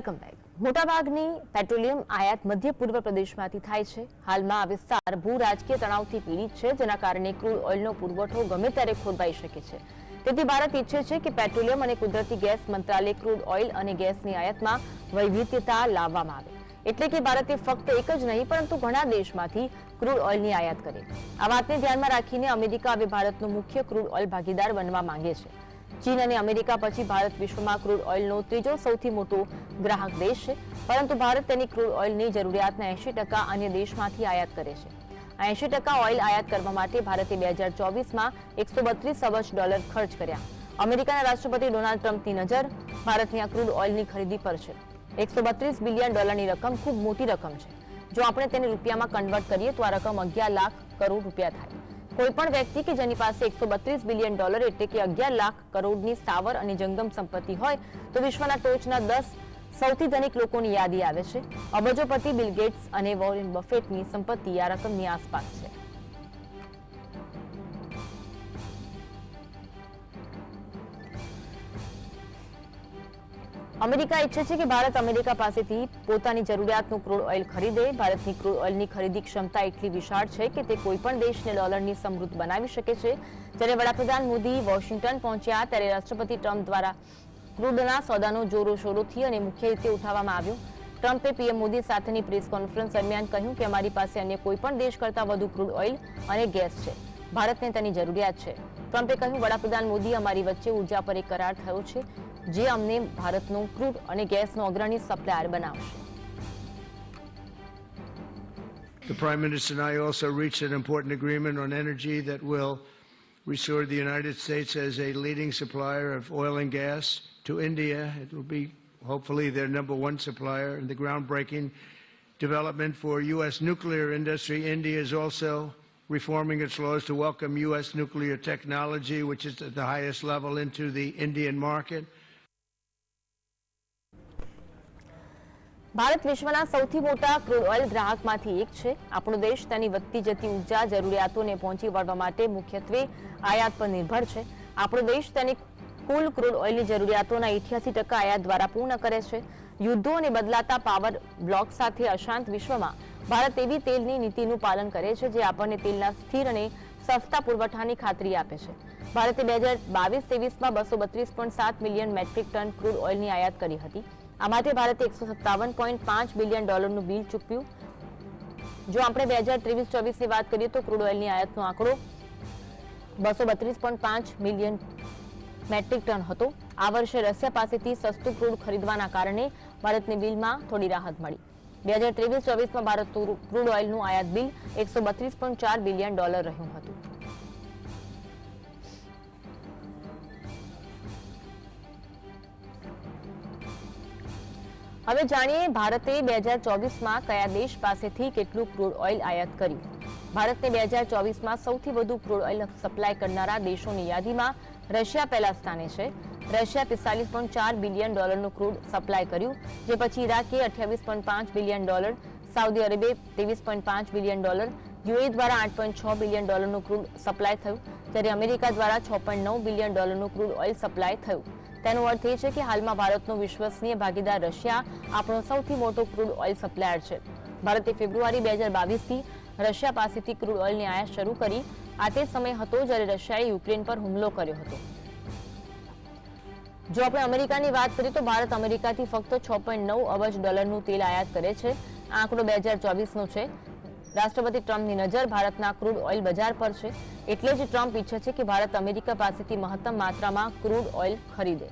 Welcome back મોટાભાગની petroleum આયાત મધ્ય પૂર્વ પ્રદેશમાંથી થાય છે. હાલમાં આ વિસ્તાર ભૂ રાજકીય તણાવથી પીડિત છે, જેના કારણે ક્રૂડ ઓઇલનો પુરવઠો ગમે ત્યારે ખોરવાઈ શકે છે. તેથી ભારત ઈચ્છે છે કે પેટ્રોલિયમ અને કુદરતી ગેસ મંત્રાલય ક્રૂડ ઓઇલ અને ગેસની આયાતમાં વૈવિધ્યતા લાવવામાં આવે. એટલે કે ભારતે ફક્ત એક જ નહીં, પરંતુ ઘણા દેશમાંથી ક્રૂડ ઓઇલની આયાત કરે. આ વાતને ધ્યાનમાં રાખીને અમેરિકા હવે ભારતનો મુખ્ય ક્રૂડ ઓઇલ ભાગીદાર બનવા માંગે છે. ચીન અને અમેરિકા પછી ભારત વિશ્વમાં ક્રૂડ ઓઇલનો ત્રીજો સૌથી મોટો ગ્રાહક દેશ છે. પરંતુ ભારત તેની ક્રૂડ ઓઇલની જરૂરિયાતના એંશી ટકા અન્ય દેશમાંથી આયાત કરે છે. એંશી ટકા ઓઇલ આયાત કરવા માટે ભારતે બે હજાર ચોવીસમાં એકસો બત્રીસ અબજ ડોલર ખર્ચ કર્યા. અમેરિકાના રાષ્ટ્રપતિ ડોનાલ્ડ ટ્રમ્પની નજર ભારતની આ ક્રૂડ ઓઇલની ખરીદી પર છે. એકસો બત્રીસ બિલિયન ડોલરની રકમ ખૂબ મોટી રકમ છે. જો આપણે તેને રૂપિયામાં કન્વર્ટ કરીએ તો આ રકમ અગિયાર લાખ કરોડ રૂપિયા થાય. કોઈ પણ વ્યક્તિ કે જેની પાસે એકસો બત્રીસ બિલિયન ડોલર એટલે કે અગિયાર લાખ કરોડની સ્થાવર અને જંગમ સંપત્તિ હોય, તો વિશ્વના ટોચના દસ સૌથી ધનિક લોકોની યાદી આવે છે. અબજોપતિ બિલ ગેટ્સ અને વોરેન બફેટની સંપત્તિ આ રકમની આસપાસ છે. અમેરિકા ઈચ્છે છે કે ભારત અમેરિકા પાસેથી પોતાની જરૂરિયાતનું ક્રૂડ ઓઇલ ખરીદે. ભારતની ક્રૂડ ઓઇલની ખરીદી ક્ષમતા એટલી વિશાળ છે કે તે કોઈપણ દેશને ડોલરની સમૃદ્ધ બનાવી શકે છે. જ્યારે વડાપ્રધાન મોદી વોશિંગ્ટન પહોંચ્યા ત્યારે રાષ્ટ્રપતિ ટ્રમ્પ દ્વારા ક્રૂડના સોદાનો જોરોશોરોથી અને મુખ્ય રીતે ઉઠાવવામાં આવ્યો. ટ્રમ્પે પીએમ મોદી સાથેની પ્રેસ કોન્ફરન્સ દરમિયાન કહ્યું કે અમારી પાસે અન્ય કોઈપણ દેશ કરતાં વધુ ક્રૂડ ઓઇલ અને ગેસ છે. ભારતને તેની જરૂરિયાત છે. ટ્રમ્પે કહ્યું, વડાપ્રધાન મોદી અમારી વચ્ચે ઊર્જા પર એક કરાર થયો છે. જે અમને ભારતનું ક્રૂડ અને ગેસનો અગ્રણી સપ્લાયર બનાવશે The Prime Minister and I also reached an important agreement on energy that will restore the United States as a leading supplier of oil and gas to India. It will be hopefully their number one supplier in the groundbreaking development for U.S. nuclear industry. India is also reforming its laws to welcome U.S. nuclear technology, which is at the highest level, into the Indian market. Bharat વિશ્વના સૌથી મોટા crude oil ગ્રાહકમાંથી એક છે. આપણો દેશ તેની વધતી જતી ઊર્જા જરૂરિયાતોને પહોંચી વળવા માટે મુખ્યત્વે આયાત પર નિર્ભર છે. આપણો દેશ તેની કુલ ક્રૂડ ઓઇલની જરૂરિયાતોના ઇઠ્યાસી ટકા આયાત દ્વારા પૂર્ણ કરે છે. યુદ્ધો અને બદલાતા પાવર બ્લોક સાથે અશાંત વિશ્વમાં ભારત એવી તેલની નીતિનું પાલન કરે છે જે આપણને તેલના સ્થિર અને સસ્તા પુરવઠાની ખાતરી આપે છે. ભારતે બે હજાર બાવીસ ત્રેવીસમાં બસો બત્રીસ પોઈન્ટ સાત મિલિયન મેટ્રિક ટન ક્રૂડ ઓઇલની આયાત કરી હતી. આ માટે ભારતે એકસો સત્તાવન પોઈન્ટ પાંચ બિલિયન ડોલરનું બિલ ચૂકવ્યું. જો આપણે બે હજાર ત્રેવીસ ચોવીસની વાત કરીએ તો ક્રૂડ ઓઇલની આયાતનો આંકડો બસો બત્રીસ પોઈન્ટ પાંચ મિલિયન મેટ્રિક ટન હતો. આ વર્ષે રશિયા પાસેથી સસ્તું ક્રૂડ ખરીદવાના કારણે ભારતને બિલમાં થોડી રાહત મળી. બે હજાર ત્રેવીસ ચોવીસમાં ભારતનું ક્રૂડ ઓઇલનું આયાત બિલ એકસો બત્રીસ પોઈન્ટ ચાર બિલિયન ડોલર રહ્યું હતું. હવે જાણીએ ભારતે બે હજાર ચોવીસમાં કયા દેશ પાસેથી કેટલું ક્રૂડ ઓઇલ આયાત કર્યું? ભારતને બે હજાર ચોવીસમાં સૌથી વધુ ક્રૂડ ઓઇલ સપ્લાય કરનારા દેશોની યાદીમાં રશિયા પહેલા સ્થાને છે. રશિયા પિસ્તાલીસ પોઈન્ટ ચાર બિલિયન ડોલરનું ક્રૂડ સપ્લાય કર્યું, જે પછી ઇરાકે અઠ્યાવીસ પોઈન્ટ પાંચ બિલિયન ડોલર, સાઉદી અરેબે ત્રેવીસ પોઈન્ટ પાંચ બિલિયન ડોલર યુએ દ્વારા આઠ પોઈન્ટ છ બિલિયન ડોલરનું ક્રૂડ સપ્લાય થયું, જ્યારે અમેરિકા દ્વારા છ પોઈન્ટ નવ બિલિયન ડોલરનું ક્રૂડ ઓઇલ સપ્લાય થયું. તેનો અર્થ એ છે કે હાલમાં ભારતનો વિશ્વસનીય ભાગીદાર રશિયા આપણો સૌથી મોટો ક્રૂડ ઓઇલ સપ્લાયર છે. ભારતે ફેબ્રુઆરી બે હજાર બાવીસથી રશિયા પાસેથી ક્રૂડ ઓઇલની આયાત શરૂ કરી. આ તે સમય હતો જ્યારે રશિયાએ યુક્રેન પર હુમલો કર્યો હતો. જો આપણે અમેરિકાની વાત કરીએ તો ભારત અમેરિકાથી ફક્ત છ પોઈન્ટ નવ અબજ ડોલરનું તેલ આયાત કરે છે. આંકડો બે હજાર ચોવીસનો છે. રાષ્ટ્રપતિ ટ્રમ્પની નજર ભારતના ક્રૂડ ઓઇલ બજાર પર છે. એટલે જ ટ્રમ્પ ઈચ્છે છે કે ભારત અમેરિકા પાસેથી મહત્તમ માત્રામાં ક્રૂડ ઓઇલ ખરીદે.